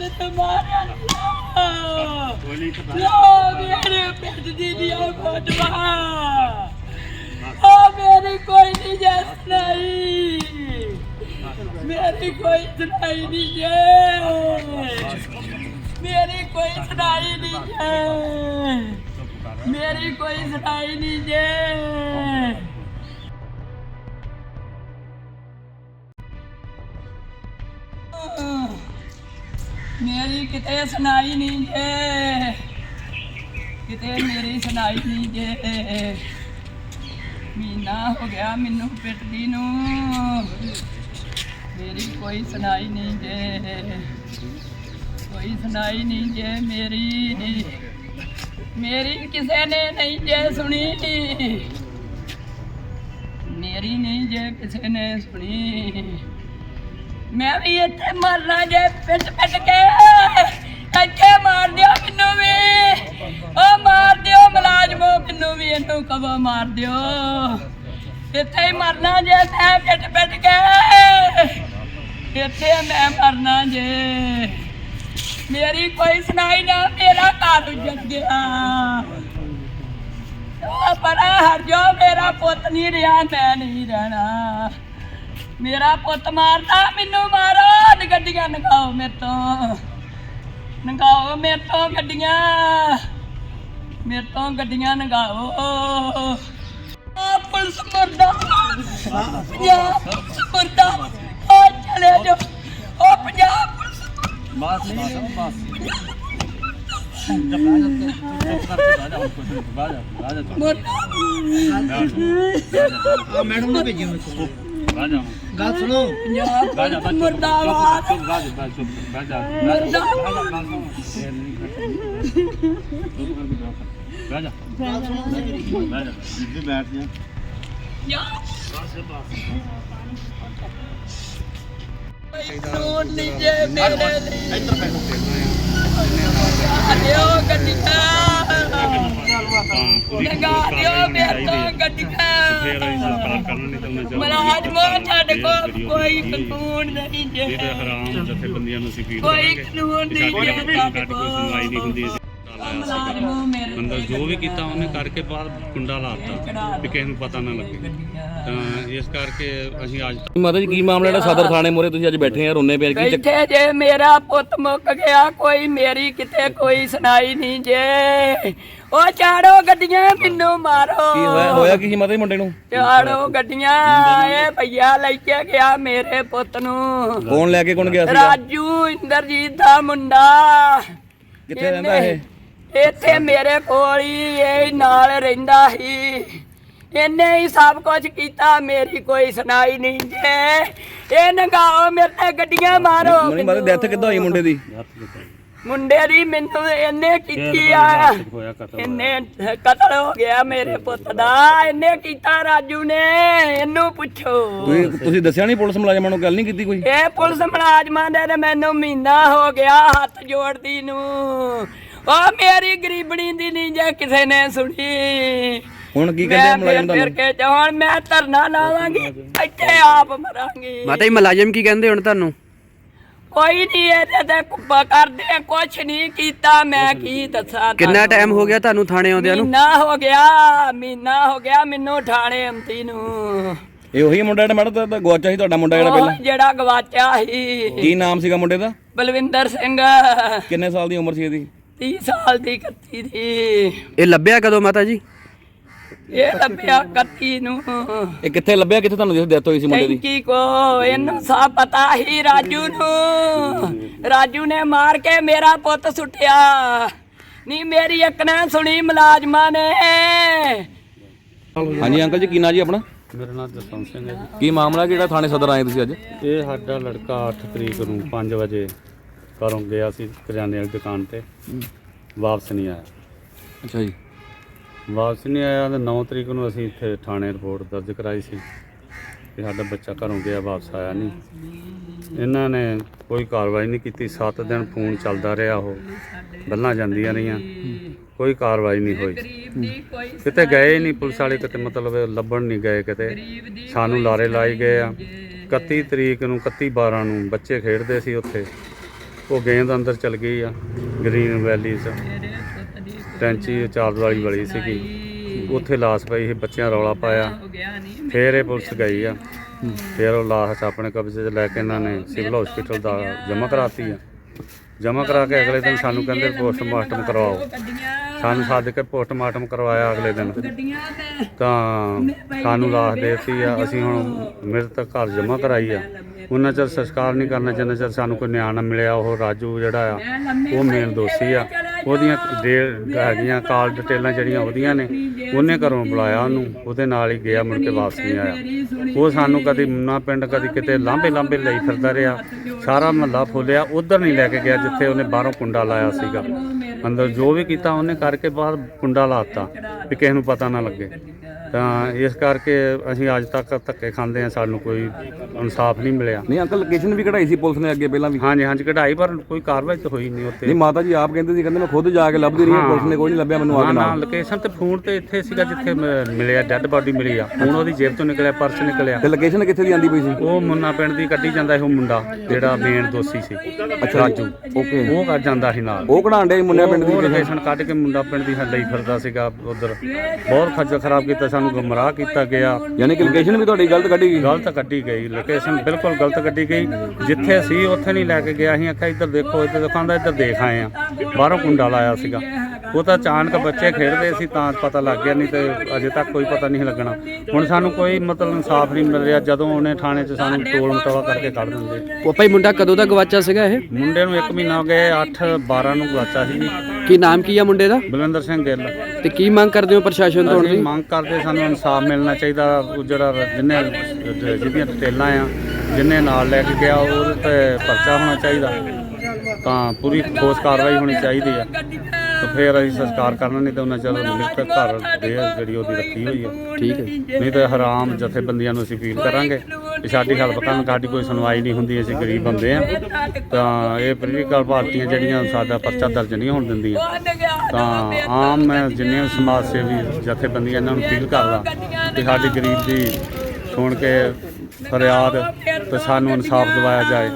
ਮੈਨੂੰ ਮਾਰਿਆ ਲੋ ਮੇਰੇ ਪਿੱਠ ਦੀ ਦੀ ਫੋਟਵਾ ਆ ਮੇਰੀ ਕੋਈ ਨਹੀਂ ਜਸ ਨਹੀਂ ਮੇਰੀ ਕੋਈ ਸੁਣਾਈ ਨਹੀਂ ਜੇ। ਮੇਰੀ ਕੋਈ ਸੁਣਾਈ ਨਹੀਂ ਜੇ। ਮੇਰੀ ਕੋਈ ਸੁਣਾਈ ਨਹੀਂ ਜੇ। ਮੇਰੀ ਕਿਤੇ ਸੁਣਾਈ ਨਹੀਂ ਜੇ। ਕਿਤੇ ਮੇਰੀ ਸੁਣਾਈ ਨਹੀਂ ਜੇ। ਮਹੀਨਾ ਹੋ ਗਿਆ ਮੈਨੂੰ ਪਿੱਟਦੀ ਨੂੰ। ਮੇਰੀ ਕੋਈ ਸੁਣਾਈ ਨਹੀਂ ਜੇ। ਕੋਈ ਸੁਣਾਈ ਨਹੀਂ ਜੇ ਮੇਰੀ। ਮੇਰੀ ਕਿਸੇ ਨੇ ਨਹੀਂ ਜੇ ਸੁਣੀ। ਮੇਰੀ ਨਹੀਂ ਜੇ ਕਿਸੇ ਨੇ ਸੁਣੀ। ਮੈਂ ਵੀ ਇੱਥੇ ਮਰਨਾ ਜੇ ਪਿੱਟ ਪਿੱਟ ਕੇ। ਇੱਥੇ ਮਾਰ ਦਿਓ ਮੈਨੂੰ ਵੀ। ਉਹ ਮਾਰ ਦਿਓ ਮੁਲਾਜ਼ਮੋ, ਮੈਨੂੰ ਵੀ ਇਹਨੂੰ ਕਬੋ ਮਾਰ ਦਿਓ। ਇੱਥੇ ਹੀ ਮਰਨਾ ਜੇ ਮੈਂ ਪਿੱਟ ਪਿੱਟ ਕੇ। ਇੱਥੇ ਮੈਂ ਮਰਨਾ ਜੇ। ਮੇਰੀ ਕੋਈ ਸੁਣਾਈ ਨਾ, ਮੇਰਾ ਘਰ ਉੱਜੜ ਗਿਆ। ਉਹ ਬੜਾ ਹਰ ਜੋ ਮੇਰਾ ਪੁੱਤ ਨਹੀਂ ਰਿਹਾ, ਮੈਂ ਨਹੀਂ ਰਹਿਣਾ। ਮੇਰਾ ਪੁੱਤ ਮਾਰਦਾ ਮੈਨੂੰ ਮਾਰੋ ਗੱਡੀਆਂ ਨਗਾਓ ਮੇਰੇ ਤੋਂ। ਨਗਾਓ ਮੇਰੇ ਤੋਂ ਗੱਡੀਆਂ ਮੇਰੇ ਤੋਂ ਗੱਡੀਆਂ ਨਗਾਓ। ਆ ਪੁਲਿਸ ਮਰਦਾ ਪੰਜਾਬ ਪੁਲਿਸ ਮਰਦਾ ਆ ਚਲੇ ਜੋ ਉਹ ਪੰਜਾਬ ਪੁਲਿਸ ਬਸ ਬਸ ਬਸ। ਮੈਡਮ ਨੂੰ ਭੇਜਿਓ ਮੇਰੇ ਰਾਜਾ ਗੱਲ ਸੁਣੋ ਪੰਜਾਬ ਪੁਲਿਸ ਮਰਦਾਬਾਦ ਗੱਲ ਸੁਣੋ ਨਾ ਮੇਰੀ ਬੈਠ ਜਾ ਕਾਨੂੰਨ ਨਹੀਂ ਜੇ ਮੇਰੇ ਲਈ ਦਿਓ ਗੱਡੀਆਂ ਲਗਾ ਦਿਓ ਮੇਰੇ ਤੋਂ ਗੱਡੀਆਂ ਫੇਰ ਅਸੀਂ ਸਾਡੇ ਕੋਲ ਕੋਈ ਕਾਨੂੰਨ ਨਹੀਂ ਜੇ ਹਰਾਮ ਜਥੇਬੰਦੀਆਂ ਨੂੰ ਅਸੀਂ ਕੋਈ ਕਾਨੂੰਨ ਨਹੀਂ ਜੇ ਸਾਡੇ ਕੋਈ ਸੁਣਵਾਈ ਨਹੀਂ ਹੁੰਦੀ ਮਲਾਜ਼ਮੋ ਮੇਰੇ ਅੰਦਰ ਜੋ ਵੀ ਕੀਤਾ ਉਹਨੇ ਕਰਕੇ ਬਾਹਰ ਕੁੰਡਾ ਲਾਤਾ ਵੀ ਕਿਸੇ ਨੂੰ ਪਤਾ ਨਾ ਲੱਗੇ। ਤਾਂ ਇਸ ਕਰਕੇ ਅਸੀਂ ਅੱਜ ਮਾਤਾ ਜੀ ਕੀ ਮਾਮਲਾ ਜਿਹੜਾ ਸਦਰ ਥਾਣੇ ਮੋਰੇ ਤੁਸੀਂ ਅੱਜ ਬੈਠੇ ਆ ਰੋਨੇ ਪਏ ਕੀ ਬੈਠੇ ਜੇ ਮੇਰਾ ਪੁੱਤ ਮੁੱਕ ਗਿਆ ਕੋਈ ਮੇਰੀ ਕਿਤੇ ਕੋਈ ਸੁਣਾਈ ਨਹੀਂ ਜੇ। ਉਹ ਚਾੜੋ ਗੱਡੀਆਂ ਮੈਨੂੰ ਮਾਰੋ। ਕੀ ਹੋਇਆ ਹੋਇਆ ਕੀ ਸੀ ਮਾਤਾ ਜੀ ਮੁੰਡੇ ਨੂੰ? ਚਾੜੋ ਗੱਡੀਆਂ ਇਹ ਭਈਆ ਲੈ ਕੇ ਗਿਆ ਮੇਰੇ ਪੁੱਤ ਨੂੰ। ਕੌਣ ਲੈ ਕੇ ਕੌਣ ਗਿਆ ਸੀਗਾ? ਰਾਜੂ ਇੰਦਰਜੀਤ ਦਾ ਮੁੰਡਾ। ਕਿੱਥੇ ਰਹਿੰਦਾ ਇਹ? ਇੱਥੇ ਮੇਰੇ ਕੋਲ ਹੀ ਇਹ ਨਾਲ ਰਹਿੰਦਾ ਸੀ। ਇਹਨੇ ਹੀ ਸਭ ਕੁਝ ਕੀਤਾ ਮੇਰੀ ਕੋਈ ਸੁਣਾਈ ਨਹੀਂ ਜੇ। ਇਹ ਨਗਾਓ ਮੇਰੇ ਤੇ ਗੱਡੀਆਂ ਮਾਰੋ ਮਨੀ ਮਾਤਾ ਡੈਥ ਕਿੱਦਾਂ ਹੋਈ ਮੁੰਡੇ ਦੀ? ਮੁੰਡੇ ਦੀ ਮੈਨੂੰ ਇਹਨੇ ਕੀਤੀ ਆ। ਇਹਨੇ ਕਤਲ ਹੋ ਗਿਆ ਮੇਰੇ ਪੁੱਤ ਦਾ। ਇਹਨੇ ਕੀਤਾ ਰਾਜੂ ਨੇ ਇਹਨੂੰ ਪੁੱਛੋ। ਤੁਸੀਂ ਤੁਸੀਂ ਦੱਸਿਆ ਨਹੀਂ ਪੁਲਿਸ ਮੁਲਾਜ਼ਮਾਂ ਨੂੰ ਗੱਲ ਨਹੀਂ ਕੀਤੀ ਕੋਈ? ਇਹ ਪੁਲਿਸ ਮੁਲਾਜ਼ਮਾਂ ਦੇ ਤੇ ਮੈਨੂੰ ਮਹੀਨਾ ਹੋ ਗਿਆ ਹੱਥ ਜੋੜਦੀ ਨੂੰ। ਉਹ ਮੇਰੀ ਗਰੀਬਣੀ ਦੀ ਨਹੀਂ ਜੇ ਕਿਸੇ ਨੇ ਸੁਣੀ। ਹੁਣ ਕੀ ਕਹਿੰਦੇ ਫਿਰ ਮੁਲਾਜ਼ਮ ਫਿਰ ਤੁਹਾਨੂੰ? ਕੇ ਤੇ ਹੁਣ ਮੈਂ ਧਰਨਾ ਲਾਵਾਂਗੀ ਇੱਥੇ ਆਪ ਮਰਾਂਗੀ। ਮਾਤਾ ਜੀ ਮੁਲਾਜ਼ਮ ਕੀ ਕਹਿੰਦੇ ਹੁਣ ਤੁਹਾਨੂੰ? ਕੋਈ ਨਹੀਂ ਇਹਦੇ ਤੇ ਕੁੱਬਾ ਕਰਦੇ ਕੁਛ ਨਹੀਂ ਕੀਤਾ ਮੈਂ ਕੀ ਦੱਸਾਂ ਕਿੰਨਾ। ਟਾਈਮ ਹੋ ਗਿਆ ਤੁਹਾਨੂੰ ਥਾਣੇ ਆਉਂਦਿਆਂ ਨੂੰ? ਮਹੀਨਾ ਹੋ ਗਿਆ ਮਹੀਨਾ ਹੋ ਗਿਆ ਮੈਨੂੰ ਠਾਣੇ ਆਉਂਦੀ ਨੂੰ। ਇਹ ਉਹੀ ਮੁੰਡਾ ਜਿਹੜਾ ਮੈਡਮ ਦਾ ਗਵਾਚਾ ਸੀ ਤੁਹਾਡਾ ਮੁੰਡਾ ਜਿਹੜਾ ਪਹਿਲਾਂ? ਜਿਹੜਾ ਗਵਾਚਿਆ ਸੀ। ਕੀ ਨਾਮ ਸੀਗਾ ਮੁੰਡੇ ਦਾ? ਬਲਵਿੰਦਰ ਸਿੰਘ। ਕਿੰਨੇ ਸਾਲ ਦੀ ਉਮਰ ਸੀ ਇਹਦੀ? 30 ਸਾਲ ਦੀ ਕੱਤੀ ਦੀ। ਇਹ ਲੱਭਿਆ ਕਦੋਂ ਮਾਤਾ ਜੀ? ਇਹ ਲੱਭਿਆ ਕੱਤੀ ਨੂੰ। ਇਹ ਕਿੱਥੇ ਲੱਭਿਆ? ਕਿੱਥੇ ਤੁਹਾਨੂੰ ਡੈਥ ਹੋਈ ਸੀ ਮੁੰਡੇ ਦੀ? ਟੈਂਕੀ ਕੋ ਇਹਨੂੰ ਸਭ ਪਤਾ ਹੀ ਰਾਜੂ ਨੂੰ। ਰਾਜੂ ਨੇ ਮਾਰ ਕੇ ਮੇਰਾ ਪੁੱਤ ਸੁੱਟਿਆ। ਨਹੀਂ ਮੇਰੀ ਇੱਕ ਨਾ ਸੁਣੀ ਮੁਲਾਜ਼ਮਾਂ ਨੇ। ਹਾਂਜੀ ਅੰਕਲ ਜੀ ਕੀ ਨਾਂ ਜੀ ਆਪਣਾ? ਮੇਰਾ ਨਾਮ ਜਸਵੰਤ ਸਿੰਘ ਹੈ ਜੀ। ਕੀ ਮਾਮਲਾ ਜਿਹੜਾ ਥਾਣੇ ਸਦਰ ਆਏ ਤੁਸੀਂ ਅੱਜ? ਇਹ ਸਾਡਾ ਲੜਕਾ 8 ਤਰੀਕ ਨੂੰ 5 ਵਜੇ ਘਰੋਂ ਗਿਆ ਸੀ ਕਰਿਆਨੇ ਵਾਲੀ ਦੁਕਾਨ ਤੇ। ਵਾਪਸ ਨਹੀਂ ਆਇਆ। ਅੱਛਾ ਜੀ। ਵਾਪਸ ਨਹੀਂ ਆਇਆ ਤੇ 9 ਤਰੀਕ ਨੂੰ ਅਸੀਂ ਇੱਥੇ ਥਾਣੇ ਰਿਪੋਰਟ ਦਰਜ ਕਰਾਈ ਸੀ ਕਿ ਸਾਡਾ ਬੱਚਾ ਘਰੋਂ ਗਿਆ ਵਾਪਸ ਆਇਆ ਨਹੀਂ। ਇਹਨਾਂ ਨੇ ਕੋਈ ਕਾਰਵਾਈ ਨਹੀਂ ਕੀਤੀ। 7 ਦਿਨ ਫੋਨ ਚੱਲਦਾ ਰਿਹਾ ਉਹ। ਗੱਲਾਂ ਜਾਂਦੀਆਂ ਰਹੀਆਂ। ਕੋਈ ਕਾਰਵਾਈ ਨਹੀਂ ਹੋਈ। ਕਿਤੇ ਗਏ ਨਹੀਂ ਪੁਲਿਸ ਵਾਲੇ ਕਿਤੇ ਮਤਲਬ ਲੱਭਣ ਨਹੀਂ ਗਏ ਕਿਤੇ। ਸਾਨੂੰ ਲਾਰੇ ਲਾਈ ਗਏ ਆ। 31 ਤਰੀਕ ਨੂੰ 31 12 ਨੂੰ ਬੱਚੇ ਖੇਡਦੇ ਸੀ ਉੱਥੇ। ਉਹ ਗੇਂਦ ਅੰਦਰ ਚਲ ਗਈ ਆ, ਗ੍ਰੀਨ ਵੈਲੀ 'ਚ। ਟੈਂਚੀ ਚਾਰ ਵਾਲੀ ਬਲੀ ਸੀਗੀ। ਉੱਥੇ ਲਾਸ ਪਈ ਸੀ, ਬੱਚਿਆਂ ਰੌਲਾ ਪਾਇਆ। ਹੋ ਫੇਰ ਇਹ ਪੁਲਿਸ ਗਈ ਆ। ਫੇਰ ਉਹ ਲਾਸ਼ ਆਪਣੇ ਕਬਜ਼ੇ 'ਚ ਲੈ ਕੇ ਇਹਨਾਂ ਨੇ ਸਿਵਲ ਹਸਪੀਟਲ ਦਾ ਜਮ੍ਹਾਂ ਕਰਾਤੀ ਆ। ਜਮ੍ਹਾਂ ਕਰਾ ਕੇ ਅਗਲੇ ਦਿਨ ਸਾਨੂੰ ਕਹਿੰਦੇ ਪੋਸਟਮਾਰਟਮ ਕਰਵਾਓ ਸਾਨੂੰ ਸੱਦ ਕੇ ਪੋਸਟਮਾਰਟਮ ਕਰਵਾਇਆ ਅਗਲੇ ਦਿਨ। ਤਾਂ ਸਾਨੂੰ ਲਾਸ਼ ਦੇਤੀ ਆ, ਅਸੀਂ ਹੁਣ ਮ੍ਰਿਤਕ ਘਰ ਜਮ੍ਹਾਂ ਕਰਾਈ ਆ। ਉਹਨਾਂ ਚਿਰ ਸੰਸਕਾਰ ਨਹੀਂ ਕਰਨਾ, ਜਿੰਨਾ ਚਿਰ ਸਾਨੂੰ ਕੋਈ ਨਿਆਂ ਨਾ ਮਿਲਿਆ, ਉਹ ਰਾਜੂ ਜਿਹੜਾ ਆ, ਉਹ ਮੇਨ ਦੋਸ਼ੀ ਆ। ਉਹਦੀਆਂ ਡੇ ਹੈਗੀਆਂ, ਕਾਲ ਡਿਟੇਲਾਂ ਜਿਹੜੀਆਂ ਉਹਦੀਆਂ ਨੇ, ਉਹਨੇ ਘਰੋਂ ਬੁਲਾਇਆ ਉਹਨੂੰ, ਉਹਦੇ ਨਾਲ ਹੀ ਗਿਆ, ਮੁੜ ਕੇ ਵਾਪਸ ਨਹੀਂ ਆਇਆ। ਉਹ ਸਾਨੂੰ ਕਦੀ ਮੁੰਨਾ ਪਿੰਡ, ਕਦੀ ਕਿਤੇ ਲਾਂਬੇ ਲਾਂਬੇ ਲਈ ਫਿਰਦਾ ਰਿਹਾ। ਸਾਰਾ ਮਹੱਲਾ ਫੁੱਲਿਆ, ਉਧਰ ਨਹੀਂ ਲੈ ਕੇ ਗਿਆ, ਜਿੱਥੇ ਉਹਨੇ ਬਾਹਰੋਂ ਕੁੰਡਾ ਲਾਇਆ ਸੀਗਾ। ਅੰਦਰ ਜੋ ਵੀ ਕੀਤਾ ਉਹਨੇ ਕਰਕੇ ਬਾਹਰ ਕੁੰਡਾ ਲਾਤਾ ਵੀ ਕਿਸੇ ਨੂੰ ਪਤਾ ਨਾ ਲੱਗੇ। ਤਾਂ ਇਸ ਕਰਕੇ ਅਸੀਂ ਅੱਜ ਤੱਕ ਧੱਕੇ ਖਾਂਦੇ ਆ ਸਾਨੂੰ ਕੋਈ ਇਨਸਾਫ ਨਹੀਂ ਮਿਲਿਆ। ਨਹੀਂ ਅੰਕਲ ਲੋਕੇਸ਼ਨ ਵੀ ਕਢਾਈ ਸੀ ਪੁਲਿਸ ਨੇ ਅੱਗੇ ਪਹਿਲਾਂ ਵੀ? ਹਾਂਜੀ ਹਾਂਜੀ ਕਢਾਈ ਪਰ ਕੋਈ ਕਾਰਵਾਈ ਤਾਂ ਹੋਈ ਨਹੀਂ ਉੱਤੇ ਨਹੀਂ ਮਾਤਾ ਜੀ ਆਪ ਕਹਿੰਦੇ ਸੀ ਕਹਿੰਦੇ ਮੈਂ ਖੁਦ ਜਾ ਕੇ ਲੱਭਦੀ ਰਹੀ ਹਾਂ, ਪੁਲਿਸ ਨੇ ਕੋਈ ਨਹੀਂ ਲੱਭਿਆ ਮੈਨੂੰ ਆ ਨਾ ਕੇ ਨਾ ਨਾਲ। ਲੋਕੇਸ਼ਨ ਤੇ ਫੋਨ ਤੇ ਇੱਥੇ ਸੀਗਾ ਜਿੱਥੇ ਮ- ਮਿਲਿਆ ਡੈੱਡ ਬਾਡੀ ਮਿਲੀ ਆ। ਹੁਣ ਉਹਦੀ ਜੇਬ ਤੋਂ ਨਿਕਲਿਆ ਪਰਸ ਨਿਕਲਿਆ। ਤੇ ਲੋਕੇਸ਼ਨ ਕਿੱਥੇ ਦੀ ਆਂਦੀ ਪਈ ਸੀ? ਉਹ ਮੁੰਨਾ ਪਿੰਡ ਦੀ ਕੱਢੀ ਜਾਂਦਾ ਉਹ ਮੁੰਡਾ ਜਿਹੜਾ ਮੇਨ ਦੋਸ਼ੀ ਸੀ ਅੱਛਾ ਰਾਜੂ। ਓਕੇ ਉਹ ਕਰ ਜਾਂਦਾ ਸੀ ਨਾਲ। ਉਹ ਕਢਾਣ ਦੇ ਮੁੰਨਿਆ ਪਿੰਡ ਦੀ ਲੋਕੇਸ਼ਨ ਕੱਢ ਕੇ ਮੁੰਡਾ ਪਿੰਡ ਦੀ ਲਈ ਫਿਰਦਾ ਸੀਗਾ ਉਧਰ। ਬਹੁਤ ਖੱਜਲ ਖਰਾਬ ਕੀਤਾ ਸਾਨੂੰ। ਗੁੰਮਰਾਹ ਕੀਤਾ ਗਿਆ। ਯਾਨੀ ਕਿ ਲੋਕੇਸ਼ਨ ਵੀ ਤੁਹਾਡੀ ਗਲਤ ਕੱਢੀ ਗਈ। ਗਲਤ ਕੱਢੀ ਗਈ। ਲੋਕੇਸ਼ਨ ਬਿਲਕੁਲ ਗਲਤ ਕੱਢੀ ਗਈ। ਜਿੱਥੇ ਸੀ ਉੱਥੇ ਨਹੀਂ ਲੈ ਕੇ ਗਿਆ ਅਸੀਂ ਆਖਿਆ ਇੱਧਰ ਦੇਖੋ ਇੱਧਰ ਦਿਖਾਉਂਦਾ ਇੱਧਰ ਦੇਖ ਆਏ ਆ। ਬਾਹਰੋਂ ਕੁੰਡਾ ਲਾਇਆ ਸੀਗਾ। ਉਹ ਤਾਂ ਅਚਾਨਕ ਬੱਚੇ ਖੇਡਦੇ ਸੀ ਤਾਂ ਪਤਾ ਲੱਗ ਗਿਆ ਨਹੀਂ ਤੇ ਅਜੇ ਤੱਕ ਕੋਈ ਪਤਾ ਨਹੀਂ ਲੱਗਣਾ। ਹੁਣ ਸਾਨੂੰ ਕੋਈ ਮਤਲਬ ਇਨਸਾਫ ਨਹੀਂ ਮਿਲ ਰਿਹਾ ਜਦੋਂ ਉਹਨੇ ਥਾਣੇ 'ਚ ਸਾਨੂੰ ਟੋਲ ਮਟੋਲਾ ਕਰਕੇ ਕੱਢ ਦਿੰਦੇ। ਉਹ ਭਾਈ ਮੁੰਡਾ ਕਦੋਂ ਦਾ ਗਵਾਚਾ ਸੀਗਾ ਇਹ? ਮੁੰਡੇ ਨੂੰ 1 ਮਹੀਨਾ ਹੋ ਗਿਆ 8 12 ਨੂੰ ਗਵਾਚਾ ਸੀ। ਕੀ ਨਾਮ ਕੀ ਆ ਮੁੰਡੇ ਦਾ? ਬਲਵਿੰਦਰ ਸਿੰਘ ਗਿੱਲ। ਤੇ ਕੀ ਮੰਗ ਕਰਦੇ ਹੋ ਪ੍ਰਸ਼ਾਸਨ ਤੋਂ ਅਸੀਂ ਮੰਗ ਕਰਦੇ ਸਾਨੂੰ ਇਨਸਾਫ ਮਿਲਣਾ ਚਾਹੀਦਾ ਉਹ ਜਿਹੜਾ ਜਿਹਨੇ ਜਿਹਦੀਆਂ ਡਿਟੇਲਾਂ ਆ ਜਿਹਨੇ ਨਾਲ ਲੈ ਕੇ ਗਿਆ ਉਹਦੇ ਤੇ ਪਰਚਾ ਹੋਣਾ ਚਾਹੀਦਾ। ਤਾਂ ਪੂਰੀ ਠੋਸ ਕਾਰਵਾਈ ਹੋਣੀ ਚਾਹੀਦੀ ਆ। ਤੇ ਫਿਰ ਅਸੀਂ ਸੰਸਕਾਰ ਕਰਨਾ ਨਹੀਂ ਤਾਂ ਉਹਨਾਂ ਚਿਰ ਮ੍ਰਿਤਕ ਘਰ ਦੇ ਜਿਹੜੀ ਉਹਦੀ ਰੱਖੀ ਹੋਈ ਆ। ਠੀਕ ਹੈ। ਨਹੀਂ ਤਾਂ ਹਰਾਮ ਜਥੇਬੰਦੀਆਂ ਨੂੰ ਅਸੀਂ ਅਪੀਲ ਕਰਾਂਗੇ। ਕਿ ਸਾਡੀ ਹੈਲਪ ਕਰਨ ਸਾਡੀ ਕੋਈ ਸੁਣਵਾਈ ਨਹੀਂ ਹੁੰਦੀ, ਅਸੀਂ ਗਰੀਬ ਬੰਦੇ ਆ। ਤਾਂ ਇਹ ਪੋਲੀਟੀਕਲ ਪਾਰਟੀਆਂ ਜਿਹੜੀਆਂ ਸਾਡਾ ਪਰਚਾ ਦਰਜ ਨਹੀਂ ਹੋਣ ਦਿੰਦੀਆਂ। ਤਾਂ ਆਮ ਮੈਂ ਜਿੰਨੇ ਵੀ ਸਮਾਜ ਸੇਵੀ ਜਥੇਬੰਦੀਆਂ, ਇਹਨਾਂ ਨੂੰ ਅਪੀਲ ਕਰਦਾ ਕਿ ਸਾਡੀ ਗਰੀਬ ਦੀ ਸੁਣ ਕੇ ਫਰਿਆਦ ਤੇ ਸਾਨੂੰ ਇਨਸਾਫ ਦਿਵਾਇਆ ਜਾਏ।